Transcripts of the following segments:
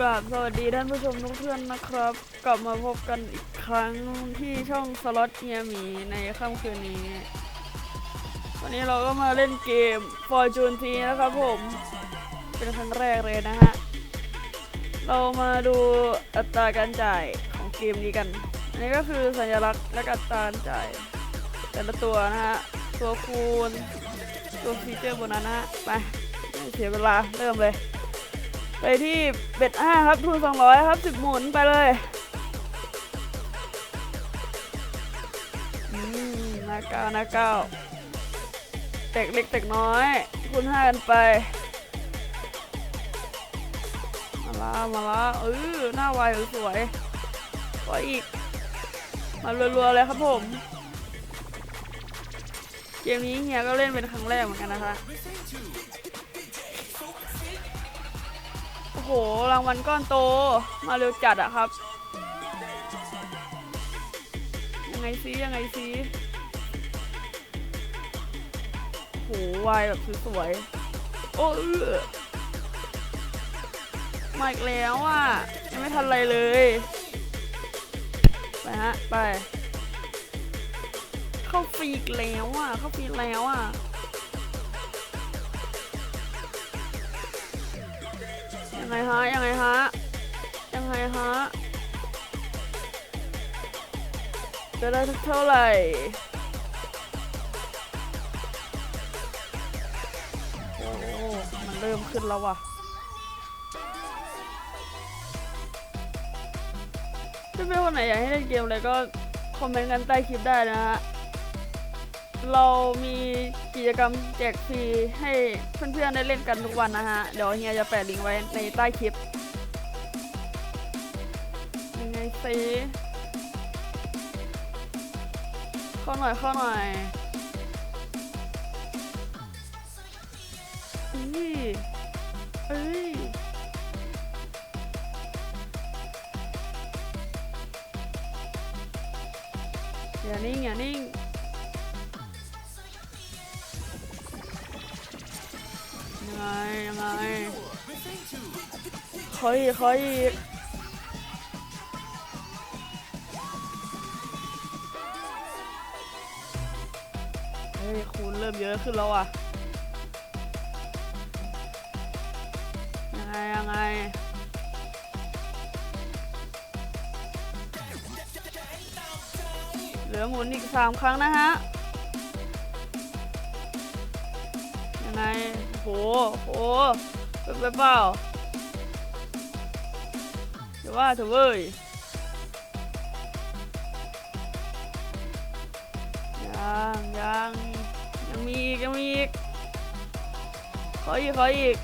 กราบสวัสดีท่านผู้ชมทุกท่านนะครับ กลับมาพบกันอีกครั้งที่ช่องสล็อตเฮียหมีในค่ำคืนนี้ วันนี้เราก็มาเล่นเกม Fortune T นะครับผม เป็นครั้งแรกเลยนะฮะ เรามาดูอัตราการจ่ายของเกมนี้กัน อันนี้ก็คือสัญลักษณ์และอัตราการจ่าย แต่ละตัวนะฮะ ตัวคูณ ตัวฟีเจอร์บนนั้นนะฮะไปไม่เสียเวลาเริ่มเลย ไปที่เบ็ดห้าครับทุนสองร้อยครับสิบหมุนไปเลยอืมหนาเก้าหนาเก้าเต็กเล็กเต็กน้อยคูณห้ากันไป มาละมาละเออหน้าไวสวยก็อีก มารัวๆเลยครับผม เกมนี้เฮียก็เล่นเป็นครั้งแรกเหมือนกันนะคะ โห รางวัลก้อนโต มาเร็วจัดอะครับ ยังไงซิยังไงซิโหวายแบบสวยๆโอ้เออมาอีกแล้วอะ ยังไม่ทันอะไรเลย ไปฮะ ไป เข้าฟรีอีกแล้วอะ เข้าฟรีแล้วอะ ยังไงฮะ ยังไงฮะ ยังไงฮะ จะได้สักเท่าไหร่โอ้มันเริ่มขึ้นแล้วว่ะถ้าเป็นคนไหนอยากให้เล่นเกมอะไรก็คอมเมนต์กันใต้คลิปได้นะฮะ เรามีกิจกรรมแจกฟรีให้เพื่อนๆได้เล่นกันทุกวันนะฮะ เดี๋ยวเฮียจะแปะลิงก์ไว้ในใต้คลิปยังไงสิเข้าหน่อยเข้าหน่อยเอ้ยเอ้ยอย่านิ่งอย่านิ่ง ยังไงยังไงขออีกขออีกเฮ้ยคูณเริ่มเยอะขึ้นแล้วอะ ยังไง ยังไงเหลือหมุนอีกสามครั้งนะฮะ ยังไง โหโหเป็นไปเปล่าเดี๋ยวว่าเถอะเว้ยยังยังยังมีอีกยังมีอีกขออีกขออีก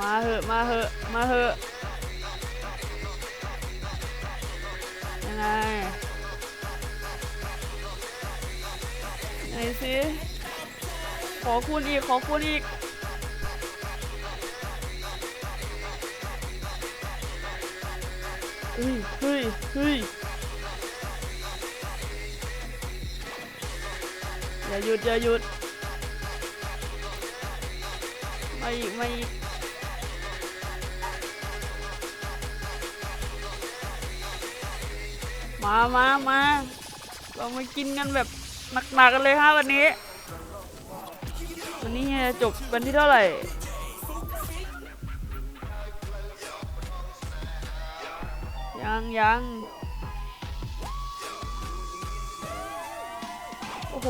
มาเหอะมาเหอะมาเหอะยังไง ไหนสิขอคูณอีก ขอคูณอีกเฮ้ยเฮ้ยเฮ้ยอย่าหยุด อย่าหยุด ไมาอีกมาอีกมามามาเรามากินกันแบบ หนักๆกันเลยฮะวันนี้ วันนี้จะจบวันที่เท่าไหร่ยังยังโอ้โห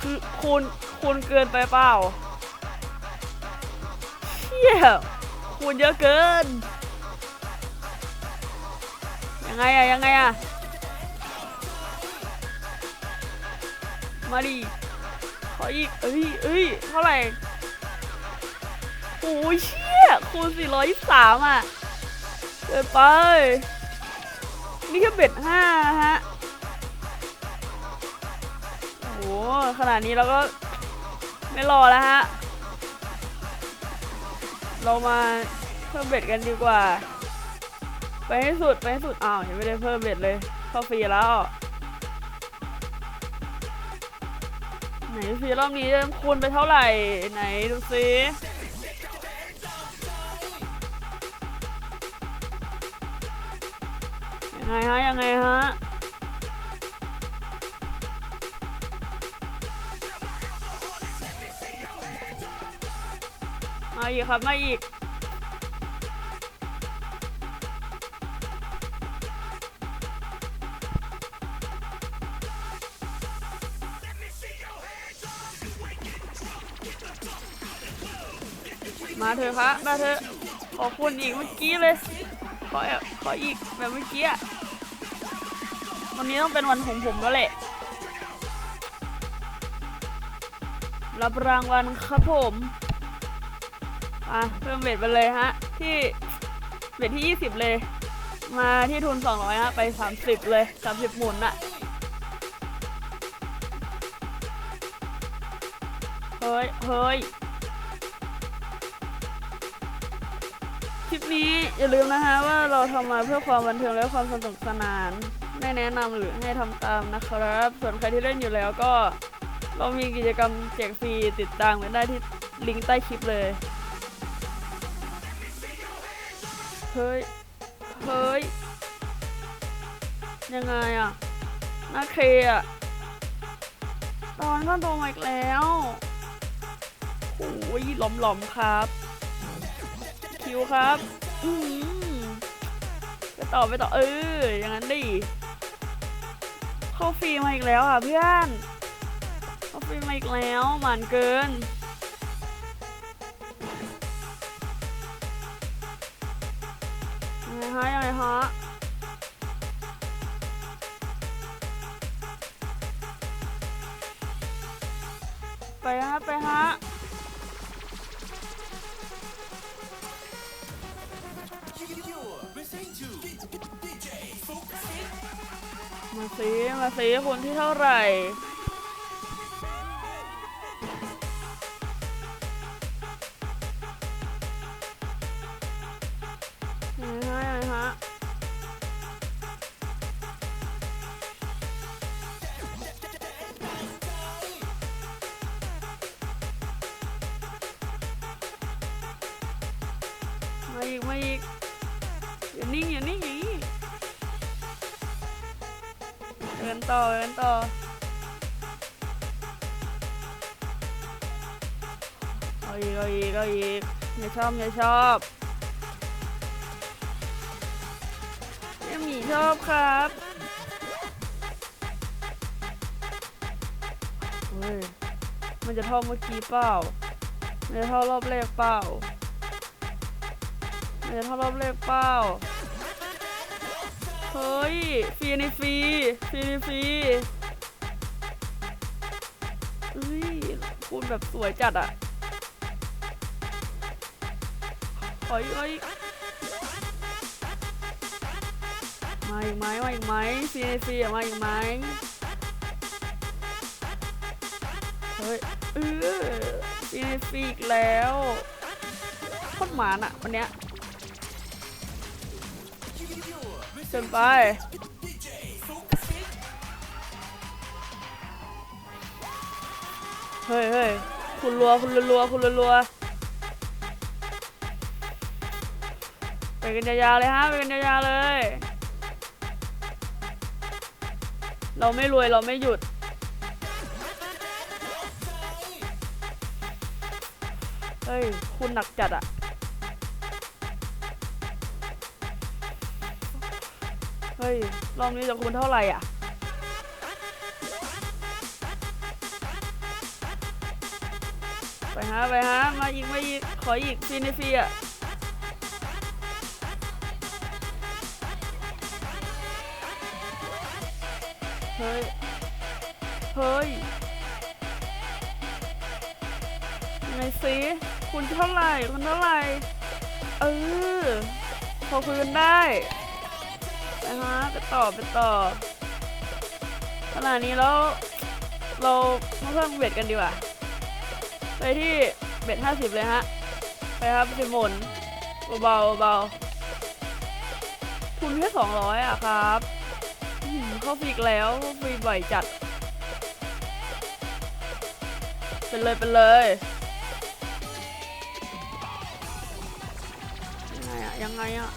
คือคูณคูณเกินไปเปล่าเชี่ยคูณเยอะเกิน ยังไงอะยังไงอะ มาดิขออีก เอ้ยเอ้ยเท่าไหร่โอ้ยเชี่ยคูณ423อะเกินไป นี่แค่เบ็ดห้าฮะ โอ้โห ขนาดนี้เราก็ไม่รอแล้วฮะ เรามาเพิ่มเบ็ดกันดีกว่า ไปให้สุด ไปให้สุด อ้าวยังไม่ได้เพิ่มเบ็ดเลย เข้าฟรีแล้ว ไหนสิรอบนี้คูณไปเท่าไหร่ ไหนดูซิยังไงฮะ ยังไงฮะมาอีกครับ มาอีก มาเถอะคะมาเถอะขอคุณอีกเมื่อกี้เลย ขอขออีกแบบเมื่อกี้อะวันนี้ต้องเป็นวันของผมแล้วแหละ รับรางวัลครับผมอะเพิ่มเบ็ดไปเลยฮะ ที่เบ็ดที่ 20 เลย มาที่ทุน 200ฮะไป 30 เลย 30 หมุนอะเฮ้ยเฮ้ย นี้อย่าลืมนะคะว่าเราทำมาเพื่อความบันเทิงและความสนุกสนานไม่แนะนำหรือให้ทำตามนะครับ ส่วนใครที่เล่นอยู่แล้วก็ เรามีกิจกรรมแจกฟรีติดตามไว้ได้ที่ลิงก์ใต้คลิปเลย เฮ้ย เฮ้ย ยังไงอะน้าเคอะตอนก็โตมาอีกแล้วโอ้ยหลอมๆครับ คิวครับอืมไปต่อไปต่อเออ อย่างนั้นดิ เข้าฟรีมาอีกแล้วอะเพื่อน เข้าฟรีมาอีกแล้วหมานเกินยังไงฮะยังไงฮะไปฮะไปฮะ มาซิมาซิคนที่เท่าไหร่งไงฮะยังไงฮะมาอีกมาอีก ต่อเดินต่อเอาอีกเอาอีกเอาอีกอย่าชอบอย่าชอบเยังหมีชอบครับเฮ้ยมันจะเท่าเมื่อกี้เปล่ามันจะเท่ารอบแรกเปล่ามันจะเท่ารอบแรกเปล่า เฮ้ยฟรีในฟรีฟรีในฟรีเฮ้ยคุณแบบสวยจัดอะขออีกขออีกมาอีกไหมมาอีกไหมฟรีในฟรีอะมาอีกไหมเฮ้ยเออฟรีในฟรีอีกแล้วโคตรหมานอะวันเนี้ย เกินไป เฮ้ยเฮ้ยคุณรัวคุณรัวคุณรัวไปกันยาวๆเลยฮะไปกันยาวๆเลย เราไม่รวยเราไม่หยุดเฮ้ย คุณหนักจัดอะ ฮ้ย รอบนี้จะคูณเท่าไหร่อะไปฮะไปฮะมาอีกมาอีกขออีกฟรีในฟรีอะเฮ้ย เฮ้ยไงสิคุณเท่าไหร่คุณเท่าไหร่ เออพอคุยกันได้ ฮะไปต่อไปต่อขนาดนี้แล้วเรามาเพิ่มเบ็ดกันดีกว่าไปที่เบ็ดห้าสิบเลยฮะ ไปครับสิบหมุนเบาเบาๆทุนแค่สองร้อยอะครับอือเข้าฟรีกแล้วฟรีบ่อยจัด เป็นเลยเป็นเลยยังไงอะยังไงอะ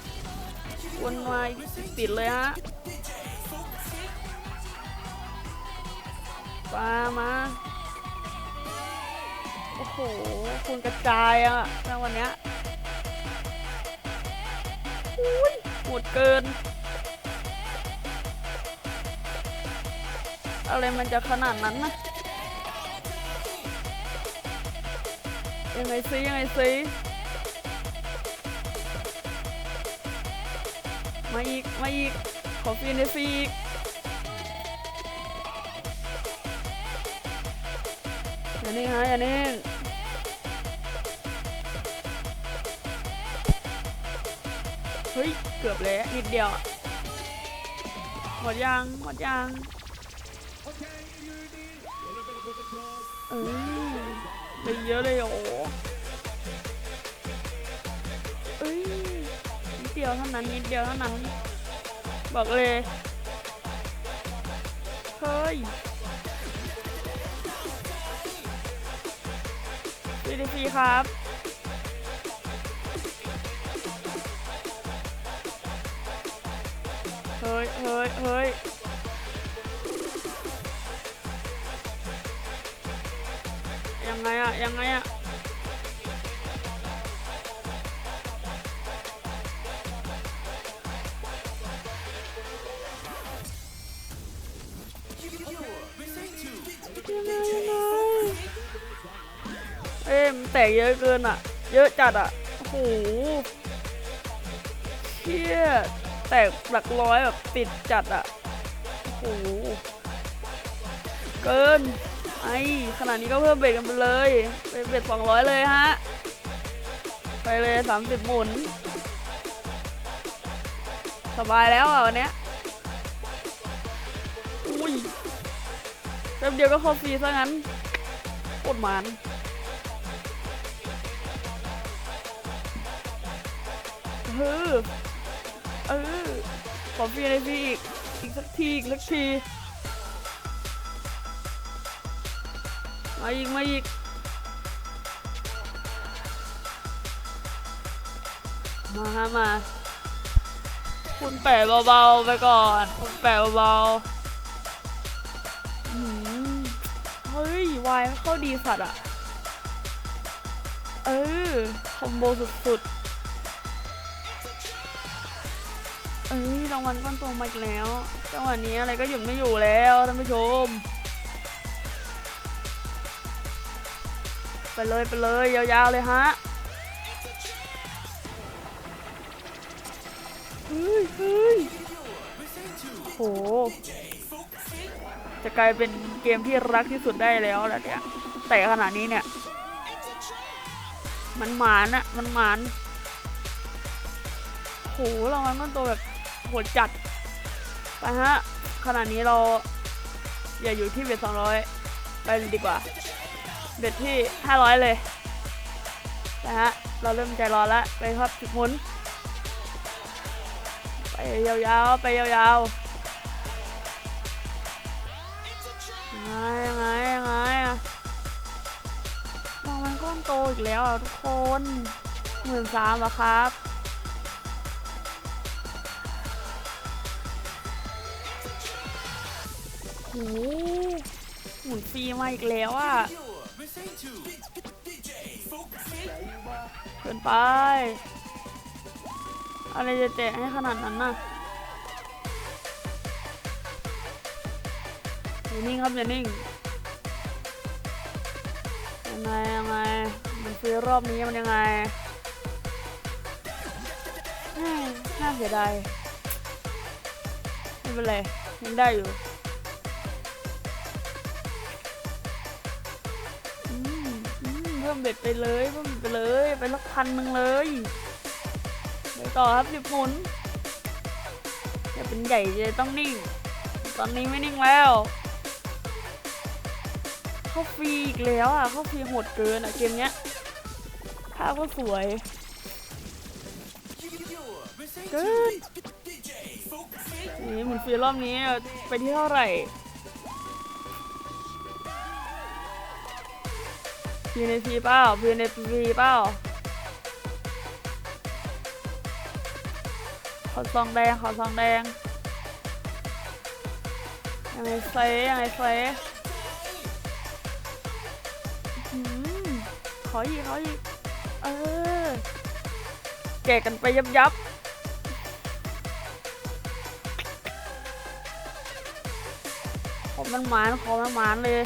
วนมาอีกติดเลยฮะปามา โอ้โห คุณกระจายอะในวันเนี้ยอุ้ยโหดเกิน อะไรมันจะขนาดนั้นนะยังไงซิยังไงซิ มาอีก มาอีก ขอฟีนในซีอีกอย่านิ่งฮะอย่านิ่งเฮ้ย เกือบแล้วนิดเดียว หมดยัง หมดยังเออไปเยอะเลยโอ้ ดเดียวเท่านั้นนิดเดียวเท่านั้น บอกเลย เฮ้ยดีดีซีครับเฮ้ยเฮ้ยเฮ้ยยังไงอะยังไงอะ แตกเยอะเกินอะเยอะจัดอะโอ้โหเชี่ยแตกหลักร้อยแบบติดจัดอะโอ้โหเกินไอ้ขนาดนี้ก็เพิ่มเบรกกันไปเลยไปเบรกสองร้อยเลยฮะ ไปเลยสามสิบหมุน สบายแล้วอะวันเนี้ยอุ้ยแป๊บเดียวก็เข้าฟรีซะงั้นโคตรหมัน เออเออขอฟรีเลยพี่อีกอีกสักทีอีกสักทีมาอีกมาอีกมาฮะมา คุณแปะเบาๆไปก่อน คุณแปะเบาๆอืมเฮ้ยวายเข้าดีสัตว์อะเออคอมโบสุดๆ เอ้ยรางวัลก้อนโตมาอีกแล้วจังหวะนี้อะไรก็หยุดไม่อยู่แล้วท่านผู้ชม ไปเลยไปเลยยาวๆเลยฮะเฮ้ยเฮ้ยโห จะกลายเป็นเกมที่รักที่สุดได้แล้วแล้วเนี่ย แต่ขนาดนี้เนี่ย มันหมานอะมันหมานโหเรามันมันตัวแบบ โหดจัด ไปฮะขนาดนี้เรา อย่าอยู่ที่เบ็ดสองร้อยไปเลยดีกว่า เบ็ดที่500เลยนะฮะ เราเริ่มใจร้อนแล้ว ไปครับจุดหมุน ไปยาวๆ ไปยาวๆยังไงยังไงยังไงอะมองมันก้อนโตอีกแล้วอะทุกคนหมื่นสามอะครับ โหหมุนฟรีมาอีกแล้วอะเกินไป อะไรจะแตะให้ขนาดนั้นน่ะอย่านิ่งครับอย่านิ่งยังไงยังไงมันซื้อรอบนี้มันยังไงน่าเสียดายไม่เป็นไรยังได้อยู่ เบ็ดไปเลยเพิ่มไปเลยไปสักพันหนึ่งเลยไปต่อครับสิบหมุนอย่าเป็นใหญ่จะต้องนิ่ง ตอนนี้ไม่นิ่งแล้ว เข้าฟรีอีกแล้วอะเข้าฟรีโหดเกินอะเกมเนี้ยภาพก็สวยเกินนี่หมุนฟรีรอบนี้ไปที่เท่าไหร่ พีในพีเป้าพีในพีเป้าขอซองแดงขอซองแดงยังไงเซยังไงเซอื้อหือขออีกขออีกเออแกะกันไปยับยับขอมันหมานขอมันหมานเลย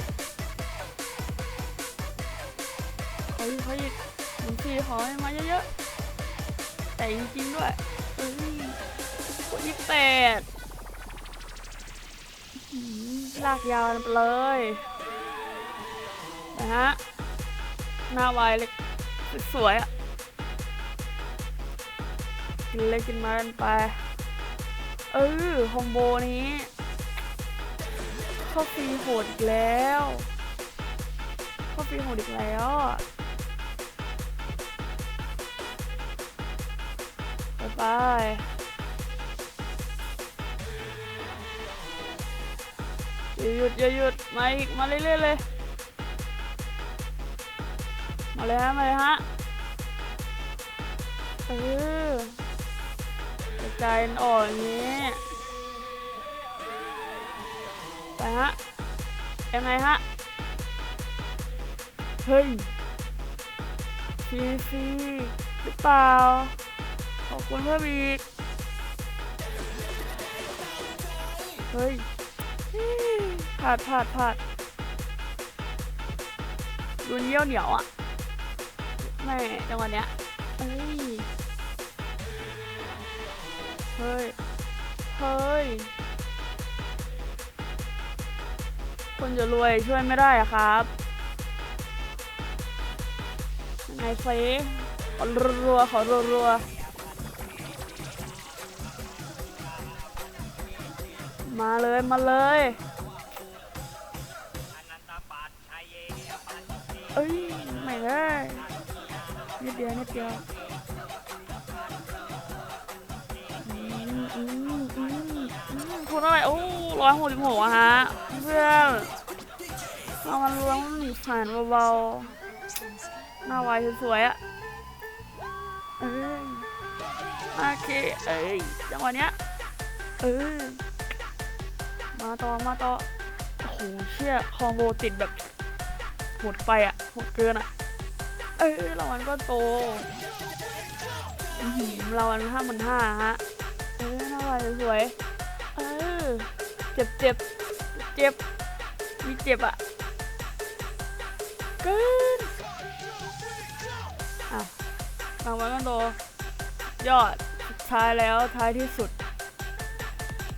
ขออีกขออีกบางทีขอให้มาเยอะๆ แต่จริงๆด้วยเอ้ยยี่สิบแปดลากยาวไปเลยนะฮะ หน้าไวายเล็กสวยอะกินเล็กกินมากันไป เออคอมโบนี้เข้าฟรีโหดอีกแล้วเข้าฟรีโหดอีกแล้วอะ ไปอย่าหยุดอย่าหยุดมาอีกมาเรื่อยๆเลย มาเลยฮะมาเลยฮะเออกระจายออกอย่างนี้ ไปฮะยังไงฮะ เฮ้ยฟรีฟรีหรือเปล่า คุณเพิ่มอีก เฮ้ยพลาดพลาดพลาดรุนเยี่ยวเหนียวอะแม่จังหวะเนี้ยเอ้ย เฮ้ย เฮ้ย คนจะรวยช่วยไม่ได้อะครับยังไงเฟขอรัวๆขอรัวๆ มาเลยมาเลยเอ้ยไม่ได้นิดเดียวนิดเดียวคุณอะไรโอ้ร้อยหกสิบหกอะฮะเพื่อนเอามันล้วงผ่านเบาๆหน้าวายสวยๆอะโอเค เอ้ยจังหวะเนี้ยเออ มาต่อมาต่อโอ้โหเชี่ยคอมโบติดแบบหมดไปอะหมดเกินอะเออรางวัลก็โตอื้อหือรางวัลห้าหมื่นห้าฮะ เออน้าไวสวยเออเจ็บเจ็บเจ็บมีเจ็บอะเกินอะรางวัลก็โตยอดท้ายแล้วท้ายที่สุด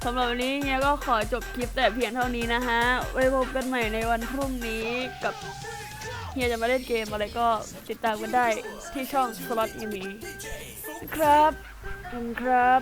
สำหรับวันนี้เฮียก็ขอจบคลิปแต่เพียงเท่านี้นะฮะ ไว้พบกันใหม่ในวันพรุ่งนี้กับเฮียจะมาเล่นเกมอะไรก็ติดตามกันได้ที่ช่อง Slot e m ครับขอบคุณครับ